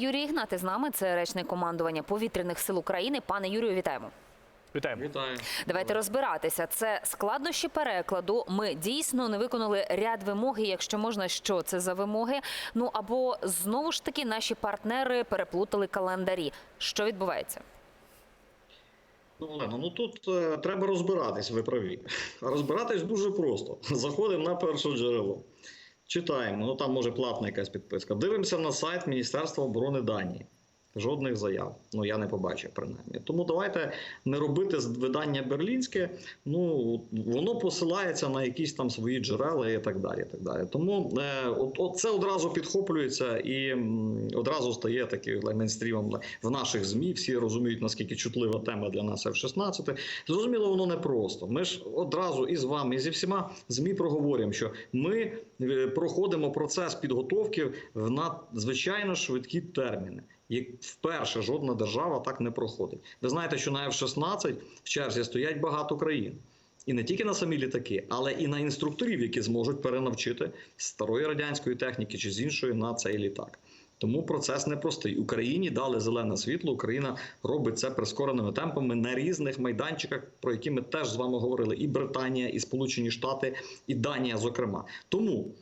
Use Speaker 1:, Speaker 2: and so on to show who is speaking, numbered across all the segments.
Speaker 1: Юрій Ігнати з нами. Це речник командування повітряних сил України. Пане Юрію, вітаємо.
Speaker 2: Вітаємо.
Speaker 3: Вітаю.
Speaker 1: Давайте розбиратися. Це складнощі перекладу. Ми дійсно не виконали ряд вимог. і Якщо можна, що це за вимоги? Ну або знову ж таки наші партнери переплутали календарі. Що відбувається?
Speaker 3: Ну, Олена, ну тут е, треба розбиратись, ви праві. Розбиратись дуже просто. Заходимо на перше джерело. Читаємо, ну там може платна якась підписка. Дивимося на сайт Міністерства оборони Данії. Жодних заяв. Ну я не побачив принаймні. Тому давайте не робити видання берлінське. Ну воно посилається на якісь там свої джерела і так далі. І так далі. Тому е, от, от це одразу підхоплюється і одразу стає таким мейнстрімом в наших змі. Всі розуміють наскільки чутлива тема для нас F-16. Зрозуміло, воно не просто. Ми ж одразу і з вами, і зі всіма змі проговорюємо, що ми е, проходимо процес підготовки в надзвичайно швидкі терміни. Як вперше жодна держава так не проходить. Ви знаєте, що на F-16 в черзі стоять багато країн. І не тільки на самі літаки, але і на інструкторів, які зможуть перенавчити старої радянської техніки чи з іншої на цей літак. Тому процес непростий. Україні дали зелене світло. Україна робить це прискореними темпами на різних майданчиках, про які ми теж з вами говорили: і Британія, і Сполучені Штати, і Данія, зокрема. Тому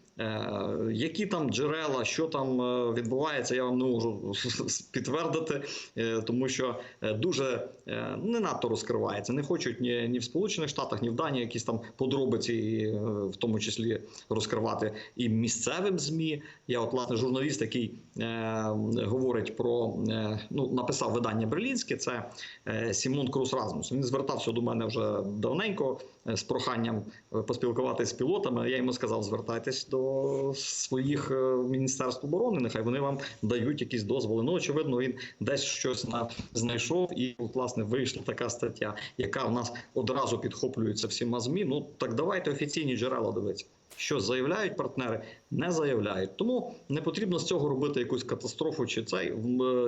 Speaker 3: які там джерела, що там е, відбувається, я вам не можу підтвердити, е, тому що е, дуже е, не надто розкривається. Не хочуть ні, ні в Сполучених Штатах, ні в Данії якісь там подробиці, е, в тому числі розкривати і місцевим змі. Я, от власне, журналіст, який е, говорить про е, ну написав видання Берлінське. Це е, Сімон Крус Размус. Він звертався до мене вже давненько е, з проханням е, поспілкуватися з пілотами. Я йому сказав: звертайтесь до своїх е, міністерств оборони. Нехай вони вам дають якісь дозволи. Ну очевидно, він десь щось на знайшов, і власне вийшла така стаття, яка в нас одразу підхоплюється всіма змі. Ну так давайте офіційні джерела дивитися. Що заявляють партнери, не заявляють. Тому не потрібно з цього робити якусь катастрофу, чи цей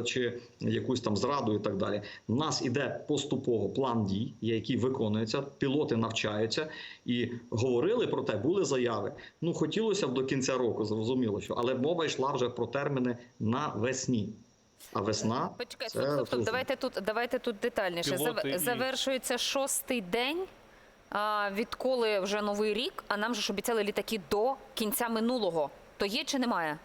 Speaker 3: чи якусь там зраду, і так далі. У нас іде поступово план дій, який виконується. Пілоти навчаються і говорили про те, були заяви. Ну хотілося б до кінця року, зрозуміло, що але мова йшла вже про терміни навесні. А весна
Speaker 1: Почекайте,
Speaker 3: це
Speaker 1: стоп, стоп, стоп. Давайте тут, давайте тут детальніше.
Speaker 2: Пілоти
Speaker 1: Зав-
Speaker 2: і-
Speaker 1: Завершується шостий день. Відколи вже новий рік, а нам же ж обіцяли літаки до кінця минулого. То є чи немає?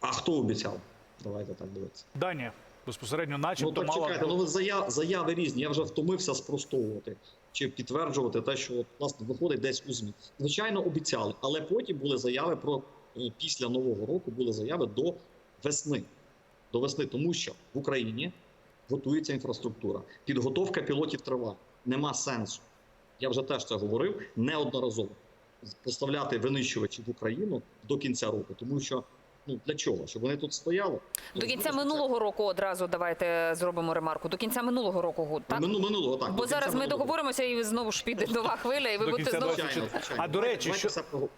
Speaker 3: А хто обіцяв? Давайте так дивитися.
Speaker 2: Данія безпосередньо,
Speaker 3: Ну
Speaker 2: начебто,
Speaker 3: так
Speaker 2: мала
Speaker 3: чекайте, ну ви заяв, заяви різні. Я вже втомився спростовувати чи підтверджувати те, що от, власне виходить десь у змі. Звичайно, обіцяли, але потім були заяви про е, після нового року були заяви до весни. До весни, тому що в Україні готується інфраструктура. Підготовка пілотів триває. Нема сенсу. Я вже теж це говорив неодноразово. Поставляти винищувачі в Україну до кінця року, тому що ну для чого? Щоб вони тут стояли
Speaker 1: До кінця
Speaker 3: Розумієш,
Speaker 1: минулого року одразу давайте зробимо ремарку. До кінця минулого року гуд, так?
Speaker 3: Мину- минулого так.
Speaker 1: Бо зараз ми
Speaker 3: минулого.
Speaker 1: договоримося і знову ж піде нова хвиля, і ви будете знову.
Speaker 3: Звичайно, звичайно.
Speaker 2: А, до речі,
Speaker 3: Давайте
Speaker 2: що-
Speaker 3: про-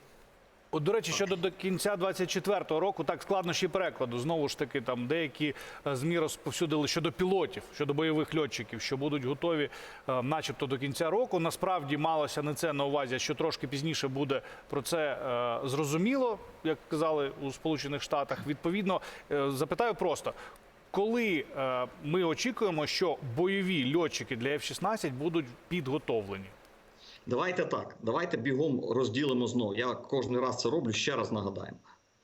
Speaker 2: От, до речі, щодо до кінця 24-го року, так складнощі перекладу. Знову ж таки, там деякі е, змі розповсюдили щодо пілотів, щодо бойових льотчиків, що будуть готові, е, начебто, до кінця року. Насправді малося не це на увазі, що трошки пізніше буде про це е, зрозуміло, як казали у Сполучених Штатах. Відповідно, е, запитаю просто. Коли е, ми очікуємо, що бойові льотчики для F-16 будуть підготовлені?
Speaker 3: Давайте так. Давайте бігом розділимо знову. Я кожен раз це роблю. Ще раз нагадаємо.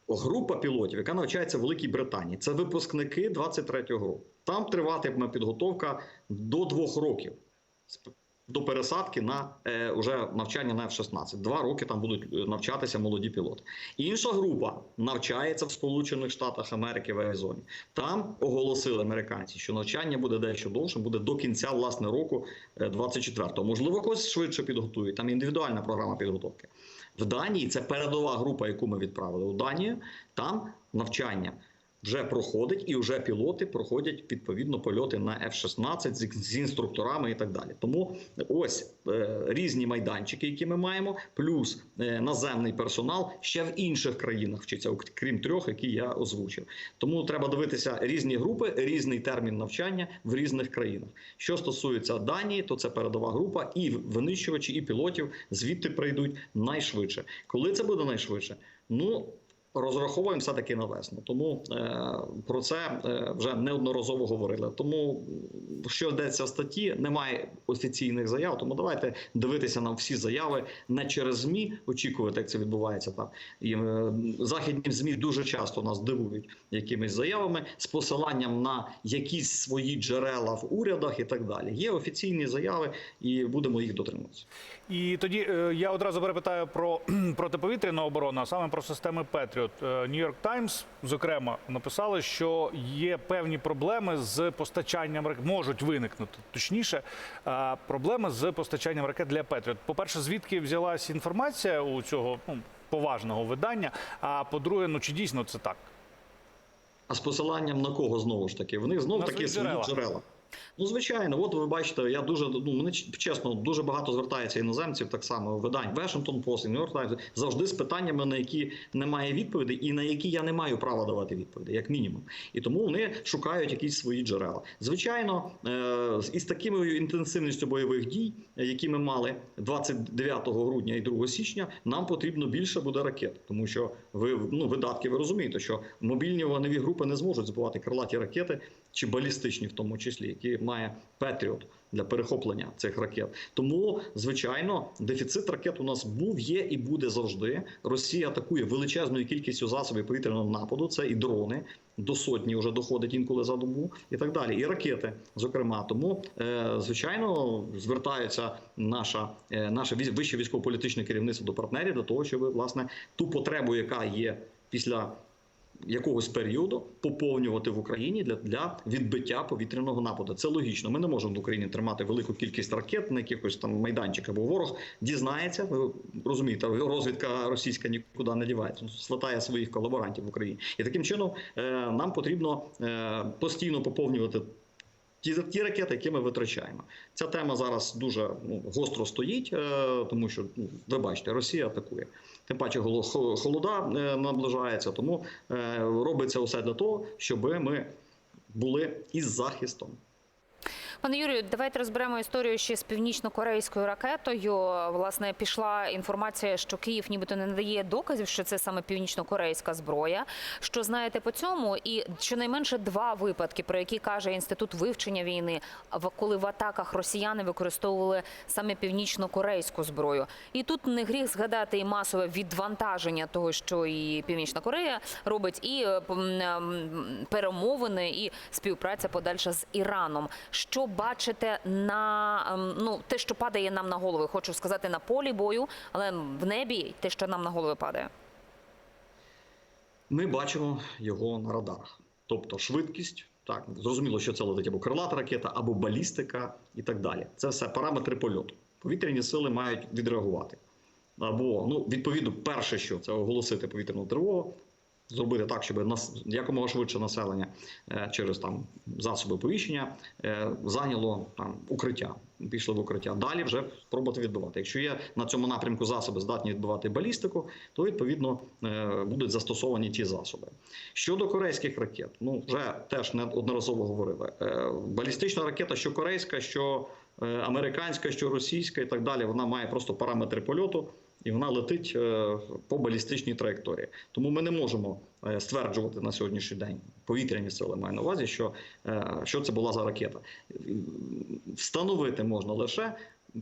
Speaker 3: Група пілотів, яка навчається в Великій Британії, це випускники 23-го року. Там триватиме підготовка до двох років до пересадки на е, уже навчання на F-16. Два роки там будуть е, навчатися молоді пілоти. Інша група навчається в Сполучених Штатах Америки в Аризоні. Там оголосили американці, що навчання буде дещо довше, буде до кінця власне року е, 24-го. Можливо, когось швидше підготують. Там індивідуальна програма підготовки. В Данії це передова група, яку ми відправили у Данію. Там навчання вже проходить, і вже пілоти проходять відповідно польоти на F-16 з, інструкторами і так далі. Тому ось е, різні майданчики, які ми маємо, плюс е, наземний персонал ще в інших країнах вчиться, крім трьох, які я озвучив. Тому треба дивитися різні групи, різний термін навчання в різних країнах. Що стосується Данії, то це передова група, і винищувачі, і пілотів звідти прийдуть найшвидше. Коли це буде найшвидше? Ну розраховуємо все-таки на весну. Тому е, про це е, вже неодноразово говорили. Тому що йдеться в статті, немає офіційних заяв. Тому давайте дивитися на всі заяви не через змі, очікувати, як це відбувається там. І е, західні змі дуже часто нас дивують якимись заявами з посиланням на якісь свої джерела в урядах і так далі. Є офіційні заяви, і будемо їх дотримуватися.
Speaker 2: І тоді я одразу перепитаю про протиповітряну оборону, а саме про системи Петріот. Нью-Йорк Таймс, зокрема, написали, що є певні проблеми з постачанням ракет, можуть виникнути точніше, е, проблеми з постачанням ракет для Петріот. По-перше, звідки взялась інформація у цього ну, поважного видання? А по-друге, ну чи дійсно це так?
Speaker 3: А з посиланням на кого знову ж таки? В них знов
Speaker 2: На
Speaker 3: таки
Speaker 2: свої
Speaker 3: свої
Speaker 2: джерела.
Speaker 3: Ну, звичайно, от ви бачите, я дуже ну мене чесно дуже багато звертається іноземців, так само видань Washington Post, New York Times, завжди з питаннями, на які немає відповідей, і на які я не маю права давати відповіді, як мінімум. І тому вони шукають якісь свої джерела. Звичайно, е, із такою інтенсивністю бойових дій, які ми мали 29 грудня і 2 січня, нам потрібно більше буде ракет, тому що ви ну видатки, ви розумієте, що мобільні вогневі групи не зможуть збивати крилаті ракети чи балістичні, в тому числі, які має Петріот для перехоплення цих ракет. Тому, звичайно, дефіцит ракет у нас був, є і буде завжди. Росія атакує величезною кількістю засобів повітряного нападу. Це і дрони. До сотні вже доходить інколи за добу, і так далі, і ракети, зокрема. Тому, е, звичайно, звертається наша, е, наше вище військово-політичне керівництво до партнерів для того, щоб власне ту потребу, яка є після якогось періоду поповнювати в Україні для, для відбиття повітряного нападу. Це логічно. Ми не можемо в Україні тримати велику кількість ракет на якихось там майданчиках, бо ворог дізнається. Ви розумієте, розвідка російська нікуди не дівається, слатає своїх колаборантів в Україні. І таким чином е, нам потрібно е, постійно поповнювати. Ті, ті ракети, які ми витрачаємо, ця тема зараз дуже ну, гостро стоїть, е, тому що ну, ви бачите, Росія атакує. Тим паче холода е, наближається, тому е, робиться усе для того, щоб ми були із захистом.
Speaker 1: Пане Юрію, давайте розберемо історію ще з північно-корейською ракетою. Власне, пішла інформація, що Київ нібито не надає доказів, що це саме північно-корейська зброя. Що знаєте по цьому? І щонайменше два випадки, про які каже інститут вивчення війни, коли в атаках росіяни використовували саме північно-корейську зброю. І тут не гріх згадати і масове відвантаження того, що і Північна Корея робить, і перемовини, і співпраця подальша з Іраном. Що бачите на ем, ну те, що падає нам на голови? Хочу сказати на полі бою, але в небі те, що нам на голови падає.
Speaker 3: Ми бачимо його на радарах, тобто швидкість. Так, зрозуміло, що це летить або крилата ракета, або балістика і так далі. Це все параметри польоту. Повітряні сили мають відреагувати. Або, ну, відповідно, перше, що це оголосити повітряну тривогу, зробити так, щоб нас якомога швидше населення е, через там засоби повіщення е, зайняло там укриття, пішло в укриття. Далі вже спробувати відбивати. Якщо є на цьому напрямку засоби здатні відбивати балістику, то відповідно е, будуть застосовані ті засоби. Щодо корейських ракет, ну вже теж неодноразово говорили. Балістична ракета, що корейська, що американська, що російська, і так далі, вона має просто параметри польоту. І вона летить е, по балістичній траєкторії. Тому ми не можемо е, стверджувати на сьогоднішній день повітряні сили маю на увазі, що, е, що це була за ракета. Встановити можна лише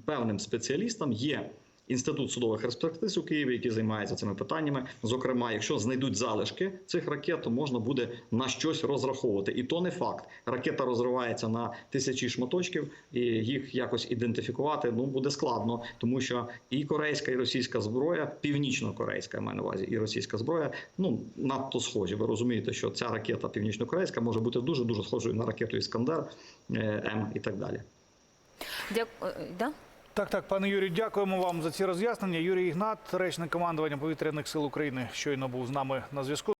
Speaker 3: певним спеціалістам. Є інститут судових експертиз у Києві, який займається цими питаннями. Зокрема, якщо знайдуть залишки цих ракет, то можна буде на щось розраховувати. І то не факт. Ракета розривається на тисячі шматочків, і їх якось ідентифікувати ну буде складно, тому що і корейська, і російська зброя, північно-корейська маю на увазі, і російська зброя ну надто схожі. Ви розумієте, що ця ракета північно-корейська може бути дуже дуже схожою на ракету Іскандер е, М і так далі.
Speaker 1: Дякую. Да?
Speaker 2: Так, так, пане Юрію, дякуємо вам за ці роз'яснення. Юрій Ігнат, речник командування повітряних сил України, щойно був з нами на зв'язку.